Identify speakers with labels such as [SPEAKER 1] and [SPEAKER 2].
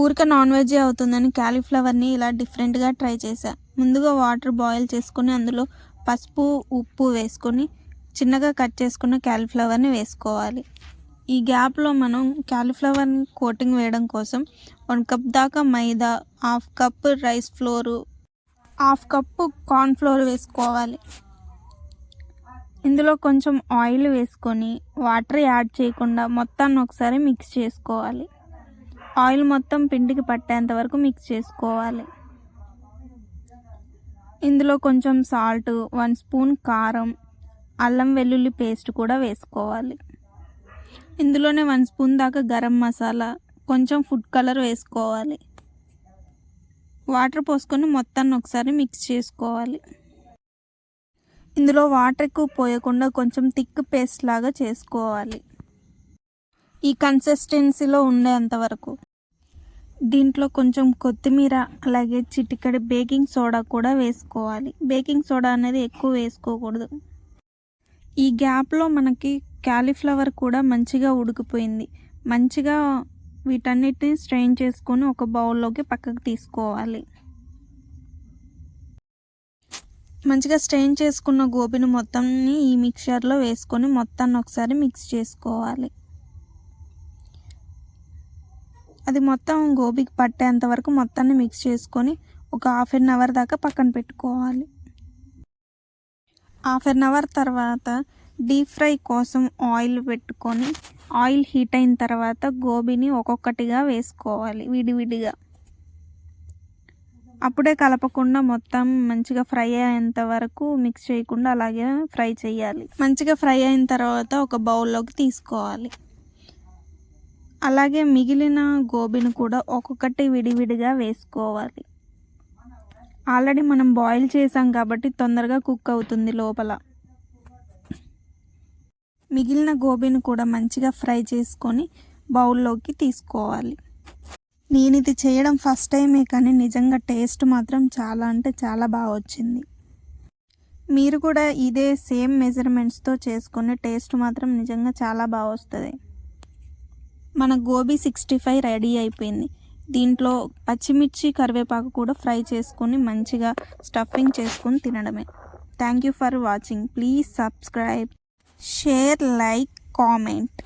[SPEAKER 1] ఊరిక non veg అవుతుందని క్యాలీఫ్లవర్ని ఇలా డిఫరెంట్గా ట్రై చేశా. ముందుగా వాటర్ బాయిల్ చేసుకొని అందులో పసుపు ఉప్పు వేసుకొని చిన్నగా కట్ చేసుకున్న క్యాలీఫ్లవర్ని వేసుకోవాలి. ఈ గ్యాప్లో మనం క్యాలీఫ్లవర్ని కోటింగ్ వేయడం కోసం వన్ కప్ దాకా maida half cup rice flour half cup corn flour వేసుకోవాలి. ఇందులో కొంచెం ఆయిల్ వేసుకొని వాటర్ యాడ్ చేయకుండా మొత్తాన్ని ఒకసారి మిక్స్ చేసుకోవాలి. ఆయిల్ మొత్తం పిండికి పట్టేంత వరకు మిక్స్ చేసుకోవాలి. ఇందులో కొంచెం సాల్ట్ వన్ స్పూన్ కారం అల్లం వెల్లుల్లి పేస్ట్ కూడా వేసుకోవాలి. ఇందులోనే వన్ స్పూన్ దాకా గరం మసాలా కొంచెం ఫుడ్ కలర్ వేసుకోవాలి. వాటర్ పోసుకొని మొత్తాన్ని ఒకసారి మిక్స్ చేసుకోవాలి. ఇందులో వాటర్ ఎక్కువ పోయకుండా కొంచెం థిక్ పేస్ట్ లాగా చేసుకోవాలి. ఈ కన్సిస్టెన్సీలో ఉండేంత వరకు దీంట్లో కొంచెం కొత్తిమీర అలాగే చిటికడి బేకింగ్ సోడా కూడా వేసుకోవాలి. బేకింగ్ సోడా అనేది ఎక్కువ వేసుకోకూడదు. ఈ గ్యాప్లో మనకి క్యాలీఫ్లవర్ కూడా మంచిగా ఉడికిపోయింది. మంచిగా వీటన్నిటిని స్ట్రెయిన్ చేసుకొని ఒక బౌల్లోకి పక్కకు తీసుకోవాలి. మంచిగా స్ట్రెయిన్ చేసుకున్న గోబీని మొత్తాన్ని ఈ మిక్చర్లో వేసుకొని మొత్తాన్ని ఒకసారి మిక్స్ చేసుకోవాలి. అది మొత్తం గోబీకి పట్టేంత వరకు మొత్తాన్ని మిక్స్ చేసుకొని ఒక హాఫ్ అన్ అవర్ దాకా పక్కన పెట్టుకోవాలి. హాఫ్ అన్ అవర్ తర్వాత డీప్ ఫ్రై కోసం ఆయిల్ పెట్టుకొని ఆయిల్ హీట్ అయిన తర్వాత గోబీని ఒక్కొక్కటిగా వేసుకోవాలి విడివిడిగా. అప్పుడే కలపకుండా మొత్తం మంచిగా ఫ్రై అయ్యేంత వరకు మిక్స్ చేయకుండా అలాగే ఫ్రై చేయాలి. మంచిగా ఫ్రై అయిన తర్వాత ఒక బౌల్లోకి తీసుకోవాలి. అలాగే మిగిలిన గోబీని కూడా ఒక్కొక్కటి విడివిడిగా వేసుకోవాలి. ఆల్రెడీ మనం బాయిల్ చేసాం కాబట్టి తొందరగా కుక్ అవుతుంది లోపల. మిగిలిన గోబీని కూడా మంచిగా ఫ్రై చేసుకొని బౌల్లోకి తీసుకోవాలి. నేను ఇది చేయడం ఫస్ట్ టైమే కానీ నిజంగా టేస్ట్ మాత్రం చాలా అంటే చాలా బాగా వచ్చింది. మీరు కూడా ఇదే సేమ్ మెజర్మెంట్స్తో చేసుకొని టేస్ట్ మాత్రం నిజంగా చాలా బాగా వస్తుంది. మన గోబీ సిక్స్టీ ఫైవ్ రెడీ అయిపోయింది. దీంట్లో పచ్చిమిర్చి కరివేపాకు కూడా ఫ్రై చేసుకొని మంచిగా స్టఫింగ్ చేసుకొని తినడమే. Thank you for watching please subscribe share like comment